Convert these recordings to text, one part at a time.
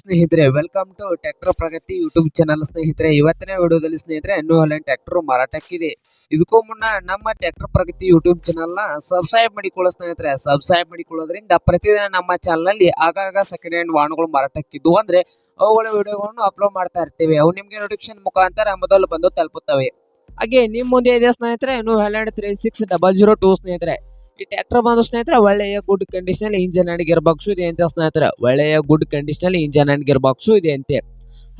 ಸ್ನೇಹಿತರೆ welcome to tractor Pragati YouTube channel ಸ್ನೇಹಿತರೆ. ಇವತ್ತಿನ ವಿಡಿಯೋದಲ್ಲಿ ಸ್ನೇಹಿತರೆ ನ್ಯೂ ಹಲೆಂಡ್ ಟ್ರ್ಯಾಕ್ಟರ್ ಮಾರಾಟಕ್ಕಿದೆ. ಇದಕ್ಕೂ ಮುನ್ನ ನಮ್ಮ ಟ್ರ್ಯಾಕ್ಟರ್ ಪ್ರಗತಿ ಯೂಟ್ಯೂಬ್ ಚಾನಲ್ನ ಸಬ್ಸ್ಕ್ರೈಬ್ ಮಾಡಿಕೊಳ್ಳೋ ಸ್ನೇಹಿತರೆ ಸಬ್ಸ್ಕ್ರೈಬ್ ಮಾಡಿಕೊಳ್ಳೋದ್ರಿಂದ ಪ್ರತಿದಿನ ನಮ್ಮ ಚಾನಲ್ನಲ್ಲಿ ಆಗಾಗ ಸೆಕೆಂಡ್ ಹ್ಯಾಂಡ್ ವಾಹನಗಳು ಮಾರಾಟಕ್ಕಿದ್ದು. ಅಂದ್ರೆ ಅವುಗಳ ವಿಡಿಯೋಗಳನ್ನು ಅಪ್ಲೋಡ್ ಮಾಡ್ತಾ ಇರ್ತೀವಿ. ಅವು ನಿಮಗೆ ನೋಟಿಫಿಕೇಶನ್ ಮುಖಾಂತರ ಮೊದಲು ಬಂದು ತಲುಪುತ್ತವೆ. ಹಾಗೆ ನಿಮ್ಮ ಮುಂದೆ ಇದೆ ಸ್ನೇಹಿತರೆ New Holland three six double zero two ಸ್ನೇಹಿತರೆ. ಈ ಟ್ರ್ಯಾಕ್ಟರ್ ಬಂದ ಸ್ನೇಹಿತರೆ, ಒಳ್ಳೆಯ good condition engine and gear box ಇದೆ ಅಂತ ಸ್ನೇಹಿತರೆ. ಒಳ್ಳೆಯ good condition engine and gear box ಇದೆ ಅಂತೆ.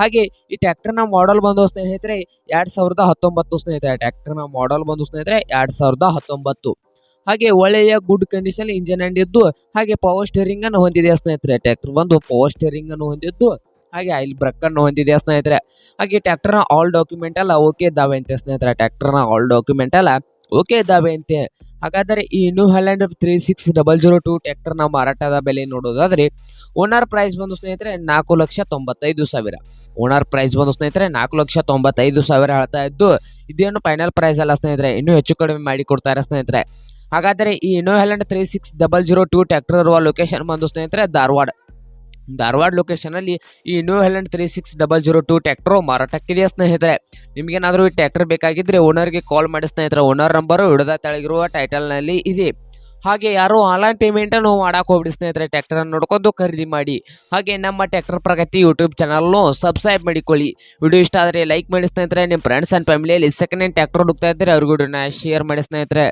ಹಾಗೆ ಈ ಟ್ರ್ಯಾಕ್ಟರ್ನ ಮಾಡೆಲ್ ಬಂದು ಸ್ನೇಹಿತರೆ, ಎರಡ್ ಸಾವಿರದ ಹತ್ತೊಂಬತ್ತು ಸ್ನೇಹಿತರೆ. ಟ್ರ್ಯಾಕ್ಟರ್ನ ಮಾಡೆಲ್ ಬಂದು ಸ್ನೇಹಿತರೆ, ಎರಡ್ ಸಾವಿರದ ಹತ್ತೊಂಬತ್ತು. ಹಾಗೆ ಒಳ್ಳೆಯ ಗುಡ್ ಕಂಡೀಷನ್ ಇಂಜನ್ ಅಂಡ್ ಇದ್ದು, ಹಾಗೆ ಪವರ್ ಸ್ಟೇರಿಂಗ್ ಅನ್ನು ಹೊಂದಿದೆ ಸ್ನೇಹಿತರೆ. ಟ್ರ್ಯಾಕ್ಟರ್ ಬಂದು ಪವರ್ ಸ್ಟೇರಿಂಗ್ ಅನ್ನು ಹೊಂದಿದ್ದು, ಹಾಗೆ ಆಯಿಲ್ ಬ್ರಕ್ ಅನ್ನು ಹೊಂದಿದೆ ಸ್ನೇಹಿತರೆ. ಹಾಗೆ ಟ್ರ್ಯಾಕ್ಟರ್ನ ಆಲ್ ಡಾಕ್ಯುಮೆಂಟ್ ಎಲ್ಲ ಓಕೆ ಇದ್ದಾವೆ ಅಂತೆ ಸ್ನೇಹಿತರೆ. ಟ್ರ್ಯಾಕ್ಟರ್ನ ಆಲ್ ಡಾಕ್ಯುಮೆಂಟ್ ಎಲ್ಲ ಓಕೆ ಇದ್ದಾವೆ ಅಂತೆ. ಹಾಗಾದರೆ ಈ New Holland three six double zero two ಟ್ರ್ಯಾಕ್ಟರ್ನ ಮಾರಾಟದ ಬೆಲೆ ನೋಡೋದಾದ್ರೆ ಓನರ್ ಪ್ರೈಸ್ ಬಂದು ಸ್ನೇಹಿತರೆ ನಾಲ್ಕು ಲಕ್ಷ ತೊಂಬತ್ತೈದು ಸಾವಿರ. ಓನರ್ ಪ್ರೈಸ್ ಬಂದು ಸ್ನೇಹಿತರೆ ನಾಲ್ಕು ಲಕ್ಷ ತೊಂಬತ್ತೈದು ಸಾವಿರ ಹೇಳ್ತಾ ಇದ್ದು, ಇದೇನು ಫೈನಲ್ ಪ್ರೈಸ್ ಅಲ್ಲ ಸ್ನೇಹಿತರೆ, ಇನ್ನೂ ಹೆಚ್ಚು ಕಡಿಮೆ ಮಾಡಿ ಕೊಡ್ತಾರೆ ಸ್ನೇಹಿತರೆ. ಹಾಗಾದರೆ ಈ New Holland three six double zero two tractor ಇರುವ ಲೊಕೇಶನ್ ಬಂದು ಸ್ನೇಹಿತರೆ ಧಾರವಾಡ. ಧಾರವಾಡ ಲೊಕೇಶನಲ್ಲಿ ಈ New Holland three six double zero two tractor ಮಾರಾಟಕ್ಕಿದೆಯಾ ಸ್ನೇಹಿತರೆ. ನಿಮಗೇನಾದರೂ ಈ ಟ್ರ್ಯಾಕ್ಟರ್ ಬೇಕಾಗಿದ್ದರೆ ಓನರ್ಗೆ ಕಾಲ್ ಮಾಡಿ ಸ್ನೇಹಿತರೆ. ಓನರ್ ನಂಬರು ಹಿಡಿದ ತೆಳಗಿರುವ ಟೈಟಲ್ನಲ್ಲಿ ಇದೆ. ಹಾಗೆ ಯಾರು ಆನ್ಲೈನ್ ಪೇಮೆಂಟನ್ನು ಮಾಡಕ್ಕೆ ಹೋಗ್ಬಿಡಿ ಸ್ನೇಹಿತರೆ. ಟ್ಯಾಕ್ಟರನ್ನು ನೋಡ್ಕೊಂಡು ಖರೀದಿ ಮಾಡಿ. ಹಾಗೆ ನಮ್ಮ ಟ್ರ್ಯಾಕ್ಟರ್ ಪ್ರಗತಿ ಯೂಟ್ಯೂಬ್ ಚಾನಲ್ನು ಸಬ್ಸ್ಕ್ರೈಬ್ ಮಾಡಿಕೊಳ್ಳಿ. ವಿಡಿಯೋ ಇಷ್ಟ ಆದರೆ ಲೈಕ್ ಮಾಡಿ ಸ್ನೇಹಿತರೆ. ನಿಮ್ಮ ಫ್ರೆಂಡ್ಸ್ ಆ್ಯಂಡ್ ಫ್ಯಾಮಿಲಿಯಲ್ಲಿ ಸೆಕೆಂಡ್ ಹ್ಯಾಂಡ್ ಟ್ರ್ಯಾಕ್ಟರ್ ಹುಡುಕ್ತಾ ಇದ್ದರೆ ಅವ್ರಿಗೂ ಶೇರ್ ಮಾಡಿ ಸ್ನೇಹಿತರೆ.